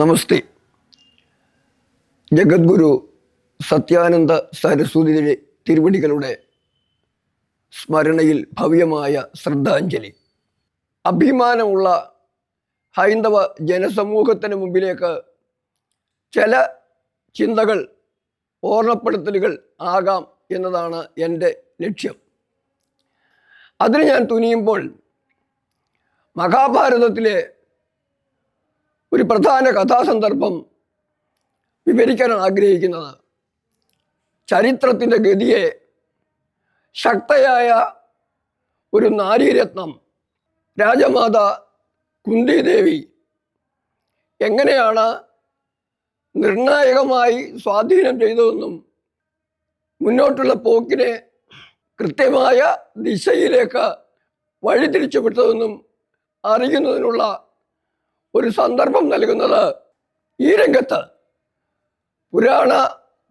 നമസ്തേ. ജഗദ്ഗുരു സത്യാനന്ദ സരസ്വതിയുടെ തിരുവടികളുടെ സ്മരണയിൽ ഭവ്യമായ ശ്രദ്ധാഞ്ജലി. അഭിമാനമുള്ള ഹൈന്ദവ ജനസമൂഹത്തിന് മുമ്പിലേക്ക് ചില ചിന്തകൾ ഓർമ്മപ്പെടുത്തലുകൾ ആകാം എന്നതാണ് എന്റെ ലക്ഷ്യം. അതിന് ഞാൻ തുനിയുമ്പോൾ മഹാഭാരതത്തിലെ ഒരു പ്രധാന കഥാസന്ദർഭം വിവരിക്കാനാണ് ആഗ്രഹിക്കുന്നത്. ചരിത്രത്തിന്റെ ഗതിയെ ശക്തയായ ഒരു നാരീരത്നം രാജമാത കുന്തിദേവി എങ്ങനെയാണ് നിർണായകമായി സ്വാധീനം ചെയ്തതെന്നും മുന്നോട്ടുള്ള പോക്കിനെ കൃത്യമായ ദിശയിലേക്ക് വഴിതിരിച്ചു വിട്ടതെന്നും അറിയുന്നതിനുള്ള ഒരു സന്ദർഭം നൽകുന്നത് ഈ രംഗത്ത് പുരാണ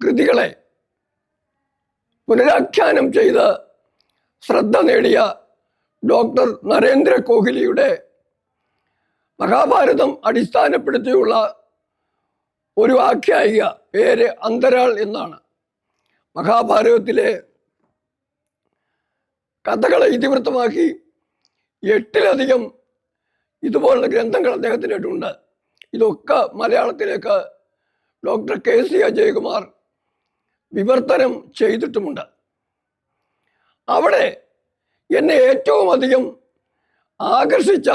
കൃതികളെ പുനരാഖ്യാനം ചെയ്ത് ശ്രദ്ധ നേടിയ ഡോക്ടർ നരേന്ദ്ര കോഹ്ലിയുടെ മഹാഭാരതം അടിസ്ഥാനപ്പെടുത്തിയുള്ള ഒരു ആഖ്യായിക പേര് അന്തരാൾ എന്നാണ്. മഹാഭാരതത്തിലെ കഥകളെ ഇതിവൃത്തമാക്കി എട്ടിലധികം ഇതുപോലുള്ള ഗ്രന്ഥങ്ങൾ അദ്ദേഹത്തിനായിട്ടുണ്ട് ഇതൊക്കെ മലയാളത്തിലേക്ക് ഡോക്ടർ കെ സി അജയകുമാർ വിവർത്തനം ചെയ്തിട്ടുമുണ്ട്. അവിടെ എന്നെ ഏറ്റവും അധികം ആകർഷിച്ച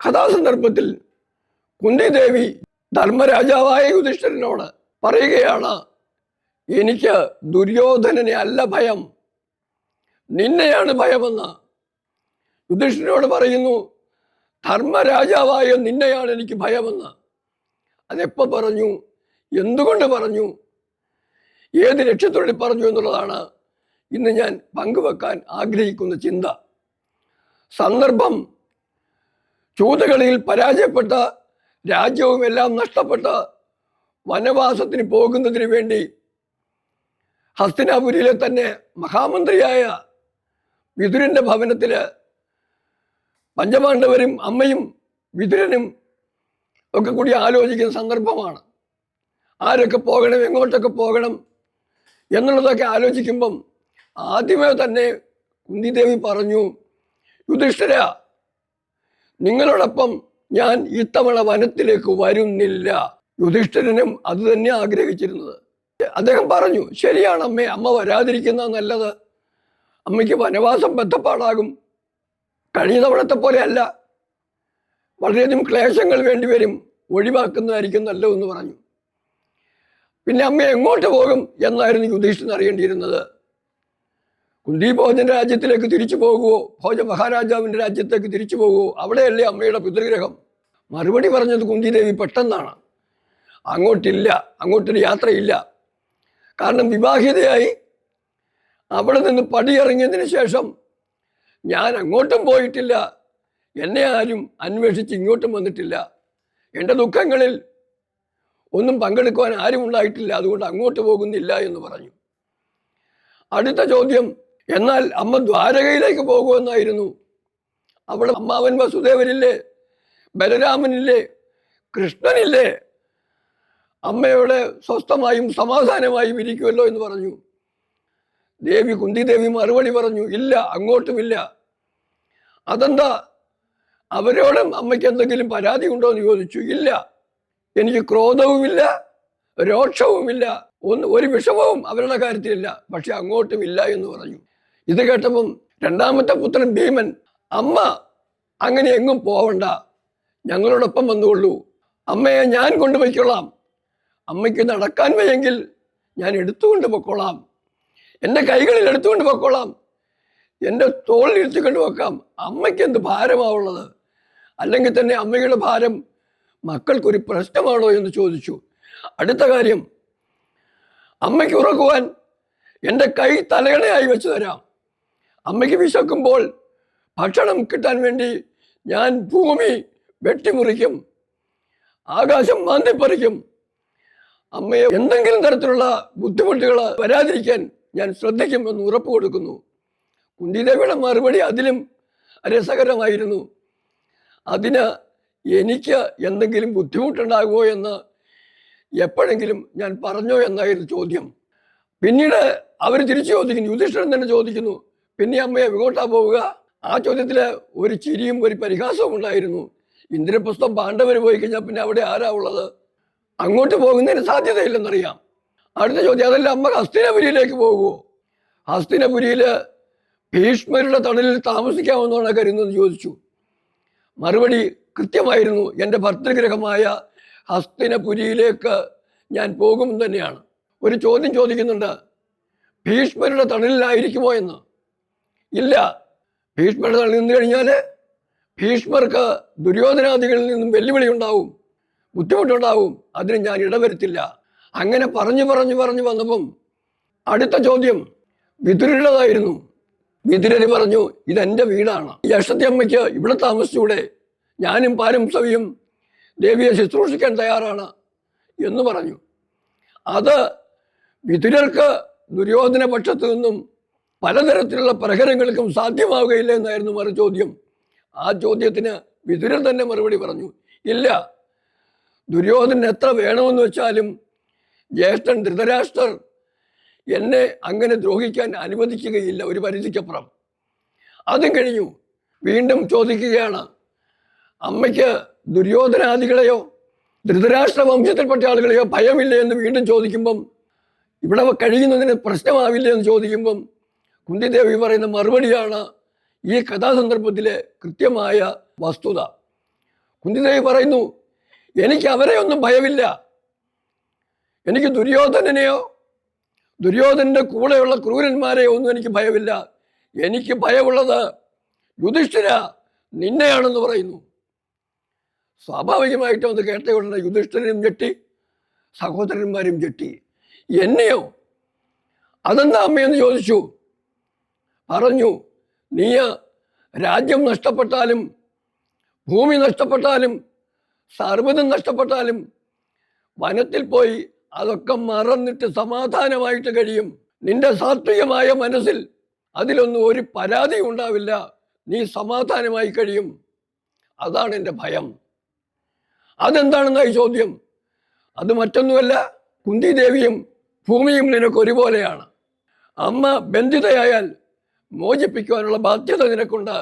കഥാസന്ദർഭത്തിൽ കുന്തിദേവി ധർമ്മരാജാവായ യുധിഷ്ഠിരനോട് പറയുകയാണ് എനിക്ക് ദുര്യോധനനെ അല്ല ഭയം. നിന്നെയാണ് ഭയമെന്ന്. യുധിഷ്ഠിരനോട് പറയുന്നു ധർമ്മരാജാവായ നിന്നെയാണ് എനിക്ക് ഭയമെന്ന്. അതെപ്പോ പറഞ്ഞു? എന്തുകൊണ്ട് പറഞ്ഞു? ഏത് ലക്ഷ്യത്തോടെ പറഞ്ഞു എന്നുള്ളതാണ് ഇന്ന് ഞാൻ പങ്കുവെക്കാൻ ആഗ്രഹിക്കുന്ന ചിന്ത. സന്ദർഭം ചൂതുകളിയിൽ പരാജയപ്പെട്ട രാജ്യവും എല്ലാം നഷ്ടപ്പെട്ട വനവാസത്തിന് പോകുന്നതിന് വേണ്ടി ഹസ്തിനാപുരിയിലെ തന്നെ മഹാമന്ത്രിയായ വിതുരന്റെ ഭവനത്തിൽ പഞ്ചപാണ്ഡവരും അമ്മയും വിതുരനും ഒക്കെ കൂടി ആലോചിക്കുന്ന സന്ദർഭമാണ്. ആരൊക്കെ പോകണം എങ്ങോട്ടൊക്കെ പോകണം എന്നുള്ളതൊക്കെ ആലോചിക്കുമ്പം ആദ്യമേ തന്നെ കുന്തിദേവി പറഞ്ഞു യുധിഷ്ഠിര നിങ്ങളോടൊപ്പം ഞാൻ ഇത്തവണ വനത്തിലേക്ക് വരുന്നില്ല. യുധിഷ്ഠിരനും അത് തന്നെ ആഗ്രഹിച്ചിരുന്നത്. അദ്ദേഹം പറഞ്ഞു ശരിയാണ് അമ്മേ അമ്മ വരാതിരിക്കുന്ന നല്ലത്. അമ്മയ്ക്ക് വനവാസം ബന്ധപ്പാടാകും കഴിഞ്ഞ തവണത്തെ പോലെയല്ല. വളരെയധികം ക്ലേശങ്ങൾ വേണ്ടിവരും ഒഴിവാക്കുന്നതായിരിക്കും നല്ലതെന്ന് പറഞ്ഞു. പിന്നെ അമ്മ എങ്ങോട്ട് പോകും? എന്നായിരുന്നു യുധിഷ്ഠിരൻ അറിയേണ്ടിയിരുന്നത്. കുന്തി ഭോജന്റെ രാജ്യത്തിലേക്ക് തിരിച്ചു പോകുമോ ഭോജ മഹാരാജാവിന്റെ രാജ്യത്തേക്ക് തിരിച്ചു പോകുമോ അവിടെയല്ലേ അമ്മയുടെ പിതൃഗ്രഹം. മറുപടി പറഞ്ഞത് കുന്തിദേവി പെട്ടെന്നാണ്. അങ്ങോട്ടില്ല അങ്ങോട്ടൊരു യാത്രയില്ല. കാരണം വിവാഹിതയായി അവിടെ നിന്ന് പടിയിറങ്ങിയതിന് ശേഷം ഞാൻ അങ്ങോട്ടും പോയിട്ടില്ല. എന്നെ ആരും അന്വേഷിച്ച് ഇങ്ങോട്ടും വന്നിട്ടില്ല. എന്റെ ദുഃഖങ്ങളിൽ ഒന്നും പങ്കെടുക്കുവാൻ ആരും ഉണ്ടായിട്ടില്ല. അതുകൊണ്ട് അങ്ങോട്ട് പോകുന്നില്ല എന്ന് പറഞ്ഞു. അടുത്ത ചോദ്യം എന്നാൽ അമ്മ ദ്വാരകയിലേക്ക് പോകുമെന്നായിരുന്നു. അവിടെ അമ്മാവൻ വസുദേവനില്ലേ ബലരാമനില്ലേ കൃഷ്ണനില്ലേ അമ്മയോടെ സ്വസ്ഥമായും സമാധാനമായും ഇരിക്കുമല്ലോ എന്ന് പറഞ്ഞു. ദേവി കുന്തിദേവി മറുപടി പറഞ്ഞു ഇല്ല അങ്ങോട്ടുമില്ല. അതെന്താ? അവരോടും അമ്മയ്ക്ക് എന്തെങ്കിലും പരാതി ഉണ്ടോ എന്ന് ചോദിച്ചു. ഇല്ല. എനിക്ക് ക്രോധവുമില്ല രോക്ഷവുമില്ല. ഒന്ന് ഒരു വിഷമവും അവരുടെ കാര്യത്തിലില്ല. പക്ഷെ അങ്ങോട്ടുമില്ല എന്ന് പറഞ്ഞു. ഇത് കേട്ടപ്പം രണ്ടാമത്തെ പുത്രൻ ഭീമൻ അമ്മ അങ്ങനെ എങ്ങും പോവണ്ട. ഞങ്ങളോടൊപ്പം വന്നുകൊള്ളൂ. അമ്മയെ ഞാൻ കൊണ്ടുപോയിക്കൊള്ളാം അമ്മയ്ക്ക് നടക്കാൻ വയ്യെങ്കിൽ ഞാൻ എടുത്തുകൊണ്ട് പൊക്കോളാം. എന്റെ കൈകളിൽ എടുത്തുകൊണ്ട് പൊക്കോളാം. എന്റെ തോളിൽ ഇരുത്തിക്കൊണ്ട് വെക്കാം അമ്മയ്ക്ക് എന്ത് ഭാരമാവുള്ളത് അല്ലെങ്കിൽ തന്നെ അമ്മയുടെ ഭാരം മക്കൾക്കൊരു പ്രശ്നമാണോ എന്ന് ചോദിച്ചു. അടുത്ത കാര്യം അമ്മയ്ക്ക് ഉറക്കുവാൻ എന്റെ കൈ തലയണയായി വെച്ച് തരാം. അമ്മയ്ക്ക് വിശക്കുമ്പോൾ ഭക്ഷണം കിട്ടാൻ വേണ്ടി ഞാൻ ഭൂമി വെട്ടിമുറിക്കും. ആകാശം മാന്തിപ്പറിക്കും. അമ്മയെ എന്തെങ്കിലും തരത്തിലുള്ള ബുദ്ധിമുട്ടുകൾ വരാതിരിക്കാൻ ഞാൻ ശ്രദ്ധിക്കുമെന്ന് ഉറപ്പ് കൊടുക്കുന്നു. കുന്തിദേവിയുടെ മറുപടി അതിലും രസകരമായിരുന്നു. അതിന് എനിക്ക് എന്തെങ്കിലും ബുദ്ധിമുട്ടുണ്ടാകുമോ എന്ന് എപ്പോഴെങ്കിലും ഞാൻ പറഞ്ഞോ എന്നായിരുന്നു ചോദ്യം. പിന്നീട് അവർ തിരിച്ചു ചോദിക്കുന്നു. യുധിഷ്ഠിരൻ തന്നെ ചോദിക്കുന്നു പിന്നെ അമ്മ എങ്ങോട്ടാ പോവുക? ആ ചോദ്യത്തിൽ ഒരു ചിരിയും ഒരു പരിഹാസവും ഉണ്ടായിരുന്നു. ഇന്ദ്രപ്രസ്ഥം പാണ്ഡവർ പോയി കഴിഞ്ഞാൽ പിന്നെ അവിടെ ആരാ ഉള്ളത്? അങ്ങോട്ട് പോകുന്നതിന് സാധ്യതയില്ലെന്നറിയാം. അടുത്ത ചോദ്യം അതല്ല അമ്മ ഹസ്തിനപുരിയിലേക്ക് പോകുമോ ഹസ്തിനപുരിയിൽ ഭീഷ്മരുടെ തണലിൽ താമസിക്കാമെന്നാണ് കരുതുന്നത് ചോദിച്ചു. മറുപടി കൃത്യമായിരുന്നു. എന്റെ ഭർത്തൃഗ്രഹമായ ഹസ്തിനപുരിയിലേക്ക് ഞാൻ പോകും തന്നെയാണ്. ഒരു ചോദ്യം ചോദിക്കുന്നുണ്ട്. ഭീഷ്മരുടെ തണലിലായിരിക്കുമോ എന്ന്? ഇല്ല. ഭീഷ്മരുടെ തള്ളി നിന്ന് കഴിഞ്ഞാൽ ഭീഷ്മർക്ക് ദുര്യോധനാദികളിൽ നിന്നും വെല്ലുവിളി ഉണ്ടാവും ബുദ്ധിമുട്ടുണ്ടാവും. അതിന് ഞാൻ ഇടവരുത്തില്ല അങ്ങനെ പറഞ്ഞു പറഞ്ഞു പറഞ്ഞു വന്നപ്പം അടുത്ത ചോദ്യം വിതുരുടേതായിരുന്നു വിതുരര് പറഞ്ഞു ഇതെന്റെ വീടാണ്. യക്ഷത്തി അമ്മയ്ക്ക് ഇവിടെ താമസിച്ചൂടെ. ഞാനും പാരും സവിയും ദേവിയെ ശുശ്രൂഷിക്കാൻ തയ്യാറാണ് എന്ന് പറഞ്ഞു. അത് വിതുരർക്ക് ദുര്യോധന പക്ഷത്തു നിന്നും പലതരത്തിലുള്ള പ്രഹരങ്ങൾക്കും സാധ്യമാവുകയില്ല എന്നായിരുന്നു മറു ചോദ്യം. ആ ചോദ്യത്തിന് വിതുരൻ തന്നെ മറുപടി പറഞ്ഞു. ഇല്ല. ദുര്യോധനൻ എത്ര വേണമെന്ന് വെച്ചാലും ജ്യേഷ്ഠൻ ധൃതരാഷ്ട്രർ എന്നെ അങ്ങനെ ദ്രോഹിക്കാൻ അനുവദിക്കുകയില്ല ഒരു പരിധിക്കപ്പുറം. അതും കഴിഞ്ഞു. വീണ്ടും ചോദിക്കുകയാണ് അമ്മയ്ക്ക് ദുര്യോധനാദികളെയോ ധൃതരാഷ്ട്ര വംശത്തിൽപ്പെട്ട ആളുകളെയോ ഭയമില്ല എന്ന് വീണ്ടും ചോദിക്കുമ്പം ഇവിടെ കഴിയുന്നതിന് പ്രശ്നമാവില്ല എന്ന് ചോദിക്കുമ്പം കുന്തിദേവി പറയുന്ന മറുപടിയാണ് ഈ കഥാസന്ദർഭത്തിലെ കൃത്യമായ വസ്തുത. കുന്തിദേവി പറയുന്നു എനിക്ക് അവരെ ഒന്നും ഭയമില്ല. എനിക്ക് ദുര്യോധനനെയോ ദുര്യോധനന്റെ കൂടെയുള്ള ക്രൂരന്മാരെയോ ഒന്നും എനിക്ക് ഭയമില്ല. എനിക്ക് ഭയമുള്ളത് യുധിഷ്ഠിര നിന്നെയാണെന്ന് പറയുന്നു. സ്വാഭാവികമായിട്ടും അത് കേട്ട ഉടനെ യുധിഷ്ഠിരനും ഞെട്ടി സഹോദരന്മാരും ഞെട്ടി. എന്നെയോ? അതെന്താ അമ്മയെന്ന് ചോദിച്ചു? പറഞ്ഞു. നീ രാജ്യം നഷ്ടപ്പെട്ടാലും ഭൂമി നഷ്ടപ്പെട്ടാലും സർവതും നഷ്ടപ്പെട്ടാലും വനത്തിൽ പോയി അതൊക്കെ മറന്നിട്ട് സമാധാനമായിട്ട് കഴിയും. നിന്റെ സാത്വികമായ മനസ്സിൽ അതിലൊന്നും ഒരു പരാതി ഉണ്ടാവില്ല. നീ സമാധാനമായി കഴിയും. അതാണ് എന്റെ ഭയം. അതെന്താണെന്നായി ചോദ്യം? അത് മറ്റൊന്നുമല്ല കുന്തിദേവിയും ഭൂമിയും നിനക്ക് ഒരുപോലെയാണ് അമ്മ ബന്ധിതയായാൽ മോചിപ്പിക്കുവാനുള്ള ബാധ്യത നിനക്കുണ്ട്.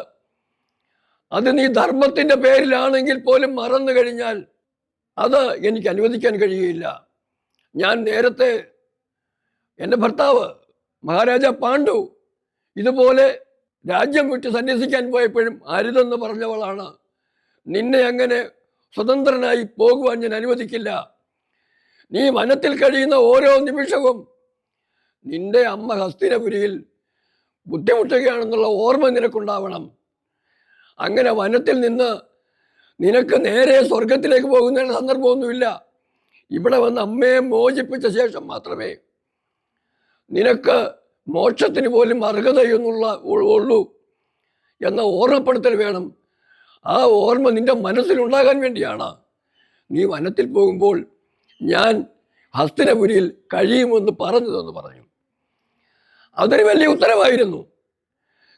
അത് നീ ധർമ്മത്തിന്റെ പേരിലാണെങ്കിൽ പോലും മറന്നു കഴിഞ്ഞാൽ അത് എനിക്ക് അനുവദിക്കാൻ കഴിയുകയില്ല. ഞാൻ നേരത്തെ എന്റെ ഭർത്താവ് മഹാരാജ പാണ്ഡു ഇതുപോലെ രാജ്യം വിട്ട് സന്യസിക്കാൻ പോയപ്പോഴും അരുതെന്ന് പറഞ്ഞവളാണ്. നിന്നെ അങ്ങനെ സ്വതന്ത്രനായി പോകുവാൻ ഞാൻ അനുവദിക്കില്ല. നീ വനത്തിൽ കഴിയുന്ന ഓരോ നിമിഷവും നിന്റെ അമ്മ ഹസ്തിനപുരിയിൽ ബുദ്ധിമുട്ടുകയാണെന്നുള്ള ഓർമ്മ നിനക്കുണ്ടാവണം. അങ്ങനെ വനത്തിൽ നിന്ന് നിനക്ക് നേരെ സ്വർഗത്തിലേക്ക് പോകുന്നതിന് സന്ദർഭമൊന്നുമില്ല. ഇവിടെ വന്ന് അമ്മയെ മോചിപ്പിച്ച ശേഷം മാത്രമേ നിനക്ക് മോക്ഷത്തിന് പോലും അർഹതയൊന്നുള്ള ഉള്ളൂ എന്ന ഓർമ്മപ്പെടുത്തൽ വേണം. ആ ഓർമ്മ നിന്റെ മനസ്സിലുണ്ടാകാൻ വേണ്ടിയാണ്. നീ വനത്തിൽ പോകുമ്പോൾ ഞാൻ ഹസ്തിനപുരിയിൽ കഴിയുമെന്ന് പറഞ്ഞതെന്ന് പറഞ്ഞു. അതൊരു വലിയ ഉത്തരവായിരുന്നു.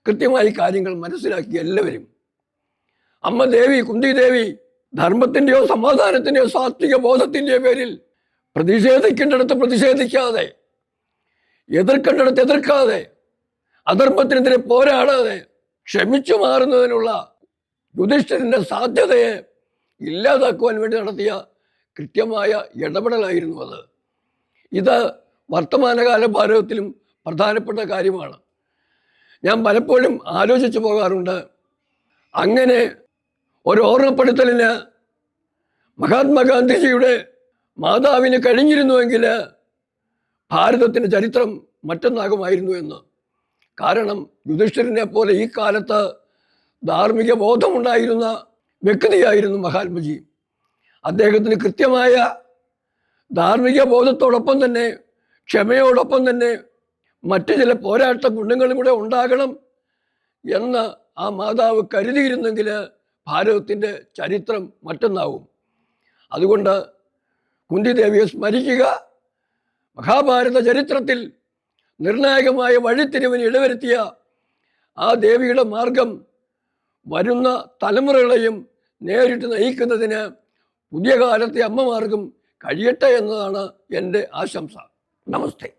കൃത്യമായി കാര്യങ്ങൾ മനസ്സിലാക്കി എല്ലാവരും. അമ്മ ദേവി കുന്തി ദേവി ധർമ്മത്തിന്റെയോ സമാധാനത്തിന്റെയോ സാത്വിക ബോധത്തിന്റെയോ പേരിൽ പ്രതിഷേധിക്കേണ്ടിടത്ത് പ്രതിഷേധിക്കാതെ എതിർക്കേണ്ടിടത്ത് എതിർക്കാതെ അധർമ്മത്തിനെതിരെ പോരാടാതെ ക്ഷമിച്ചു മാറുന്നതിനുള്ള യുധിഷ്ഠിരന്റെ സാധ്യതയെ ഇല്ലാതാക്കുവാൻ വേണ്ടി നടത്തിയ കൃത്യമായ ഇടപെടലായിരുന്നു അത്. ഇത് വർത്തമാനകാല ഭാരതത്തിലും പ്രധാനപ്പെട്ട കാര്യമാണ്. ഞാൻ പലപ്പോഴും ആലോചിച്ചു പോകാറുണ്ട്. അങ്ങനെ ഒരു ഓർമ്മപ്പെടുത്തലിന് മഹാത്മാഗാന്ധിജിയുടെ മാതാവിന് കഴിഞ്ഞിരുന്നുവെങ്കിൽ ഭാരതത്തിന്റെ ചരിത്രം മറ്റൊന്നാകുമായിരുന്നു എന്ന്. കാരണം യുധിഷ്ഠിരനെ പോലെ ഈ കാലത്ത് ധാർമ്മിക ബോധമുണ്ടായിരുന്ന വ്യക്തിയായിരുന്നു മഹാത്മജി. അദ്ദേഹത്തിന് കൃത്യമായ ധാർമ്മിക ബോധത്തോടൊപ്പം തന്നെ ക്ഷമയോടൊപ്പം തന്നെ മറ്റു ചില പോരാട്ട ഗുണങ്ങളും കൂടെ ഉണ്ടാകണം എന്ന് ആ മാതാവ് കരുതിയിരുന്നെങ്കിൽ ഭാരതത്തിന്റെ ചരിത്രം മറ്റൊന്നാവും. അതുകൊണ്ട് കുന്തിദേവിയെ സ്മരിക്കുക. മഹാഭാരത ചരിത്രത്തിൽ നിർണായകമായ വഴിത്തിരിവിന് ഇടവരുത്തിയ ആ ദേവിയുടെ മാർഗം വരുന്ന തലമുറകളെയും നേരിട്ട് നയിക്കുന്നതിന് പുതിയ കാലത്തെ അമ്മമാർക്കും കഴിയട്ടെ എന്നതാണ് എന്റെ ആശംസ. നമസ്തേ.